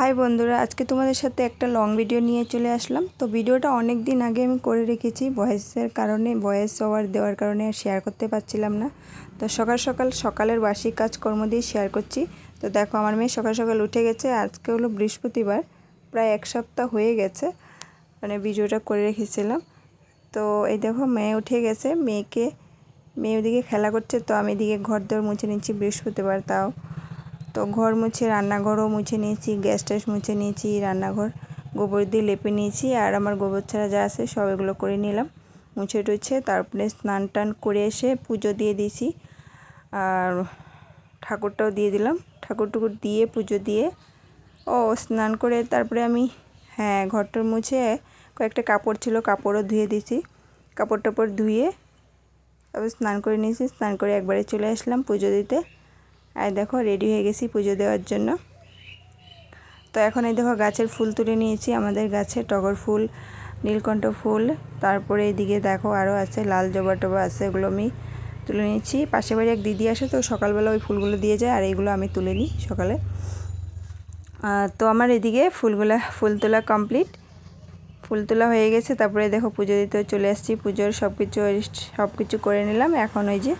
High বন্ধুরা, আজকে তোমাদের সাথে একটা লং ভিডিও নিয়ে চলে আসলাম। তো ভিডিওটা অনেক দিন আগে আমি করে রেখেছি ভয়েসের কারণে ভয়েস ওভার দেওয়ার কারণে শেয়ার করতে পারছিলাম না। তো সকাল সকাল, সকালের বাসি কাজকর্ম দিয়ে শেয়ার করছি। তো দেখো, আমার মেয়ে সকাল সকাল উঠে গেছে, আজকে হলো বৃহস্পতিবার, প্রায় এক সপ্তাহ হয়ে গেছে মানে ভিডিওটা করে রেখেছিলাম। তো এই দেখো, মেয়ে উঠে গেছে, মেয়েকে, মেয়ে ওদিকে খেলা করছে, তো আমি এদিকে ঘর দর মুছে নিচ্ছি বৃহস্পতিবার তাও। তো ঘর মুছে, রান্নাঘরও মুছে নিয়েছি, গ্যাস ট্যাস মুছে নিয়েছি, রান্নাঘর, গোবর দিয়ে লেপে নিয়েছি আর আমার গোবর ছাড়া যা আছে সব এগুলো করে নিলাম। মুছে টুছে তারপরে স্নান টান করে এসে পুজো দিয়ে দিয়েছি। আর ঠাকুরটাও দিয়ে দিলাম। ঠাকুর টুকুর দিয়ে পুজো দিয়ে ও স্নান করে তারপরে আমি হ্যাঁ ঘরটার মুছে কয়েকটা কাপড় ছিল, কাপড়ও ধুয়ে দিয়েছি। কাপড় টাপড় ধুয়ে তারপর স্নান করে নিয়েছি, স্নান করে একবারে চলে আসলাম পুজো দিতে। আর দেখো রেডি হয়ে গেছি পুজো দেওয়ার জন্য। তো এখন এই দেখো, গাছের ফুল তুলে নিয়েছি। আমাদের গাছে টগর ফুল, নীলকণ্ঠ ফুল, তারপরে এইদিকে দেখো আরও আছে, লাল জবা টবা আছে, এগুলো আমি তুলে নিয়েছি। পাশে বাড়ি এক দিদি আসে, তো সকালবেলা ওই ফুলগুলো দিয়ে যায়, আর এইগুলো আমি তুলে নিই সকালে। তো আমার এদিকে ফুলগুলা, ফুল তোলা কমপ্লিট ফুল তোলা হয়ে গেছে, তারপরে দেখো পুজো দিতে চলে আসছি, পুজোর সব কিছু সব কিছু করে নিলাম। এখন ওই যে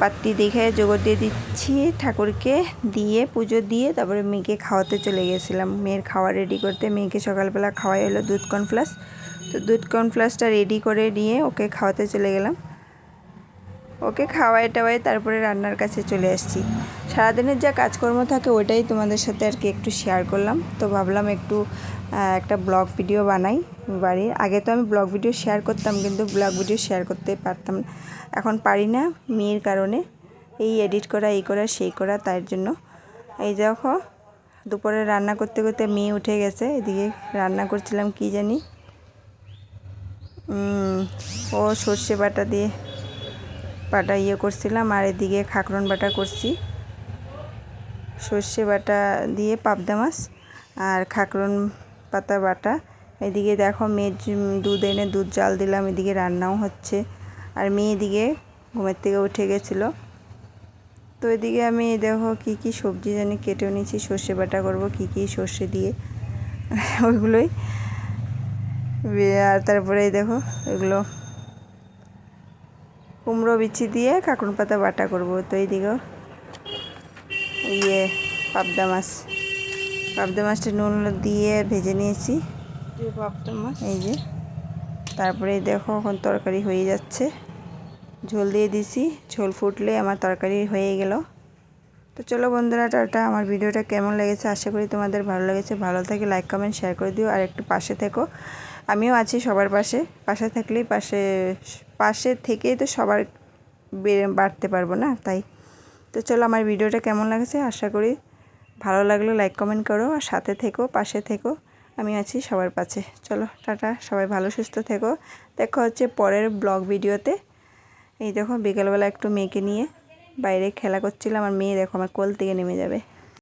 বাতি দেখে জোগর দিয়ে দিচ্ছি ঠাকুরকে দিয়ে পুজো দিয়ে তারপরে মেয়েকে খাওয়াতে চলে গেছিলাম। মেয়ের খাওয়া রেডি করতে মেয়েকে সকালবেলা খাওয়াই হলো দুধ কর্নফ্লাস তো দুধ কর্নফ্লাসটা রেডি করে নিয়ে ওকে খাওয়াতে চলে গেলাম। ওকে খাওয়াই টাওয়াই তারপরে রান্নার কাছে চলে আসছি। সারাদিনের যা কাজকর্ম থাকে ওটাই তোমাদের সাথে আর কি একটু শেয়ার করলাম। তো ভাবলাম একটু একটা ব্লগ ভিডিও বানাই বাড়ির। আগে তো আমি ব্লগ ভিডিও শেয়ার করতাম কিন্তু ব্লগ ভিডিও শেয়ার করতে পারতাম এখন পারি না মেয়ের কারণে। এই এডিট করা, এই করা, সেই করা, তার জন্য। এই দেখো, দুপুরে রান্না করতে করতে মেয়ে উঠে গেছে। এদিকে রান্না করছিলাম কি জানি? ও সর্ষে বাটা দিয়ে বাটা ইয়ে করছিলাম, আর এদিকে খাকরন বাটা করছি। সর্ষে বাটা দিয়ে পাবদা মাছ আর খাকরন পাতা বাটা। এদিকে দেখো মেয়ের দুধ এনে দুধ জাল দিলাম, এদিকে রান্নাও হচ্ছে। আর মেয়ে এদিকে ঘুমের থেকে উঠে গেছিল। তো এদিকে আমি দেখো কি কি সবজি জানি কেটেও নিয়েছি, সর্ষে বাটা করব, কি কি সর্ষে দিয়ে। ওইগুলোই। আর তারপরে দেখো এগুলো কুমড়ো বিচি দিয়ে কাঁকুন পাতা বাটা করব। তো এইদিকে ইয়ে পাবদা মাছ। পাবদা মাছটা নুন দিয়ে ভেজে নিয়েছি। পাবদা মাছ। এই যে। তারপরে দেখো এখন তরকারি হয়ে যাচ্ছে। ঝোল দিয়ে দিছি। ঝোল ফুটলে আমার তরকারি হয়ে গেল। তো চলো বন্ধুরা, টাটা। আমার ভিডিওটা কেমন লেগেছে আশা করি তোমাদের ভালো লেগেছে। ভালো থাকে লাইক কমেন্ট শেয়ার করে দিও। আর একটু পাশে থেকো। আমিও আছি সবার পাশে। পাশে থাকলেই পাশে পাশে থেকেই তো সবার বাড়তে পারব না, তাই। তো চলো, আমার ভিডিওটা কেমন লাগছে আশা করি ভালো লাগলে। লাইক কমেন্ট করো। আর সাথে থেকো, পাশে থেকো। আমি আছি সবার পাশে। চলো, টাটা। সবাই ভালো, সুস্থ থেকো। দেখো হচ্ছে পরের ব্লগ ভিডিওতে। এই দেখো, বিকেলবেলা একটু মেয়েকে নিয়ে। বাইরে খেলা করছিলাম আর মেয়ে দেখো আমার কোল থেকে নেমে যাবে।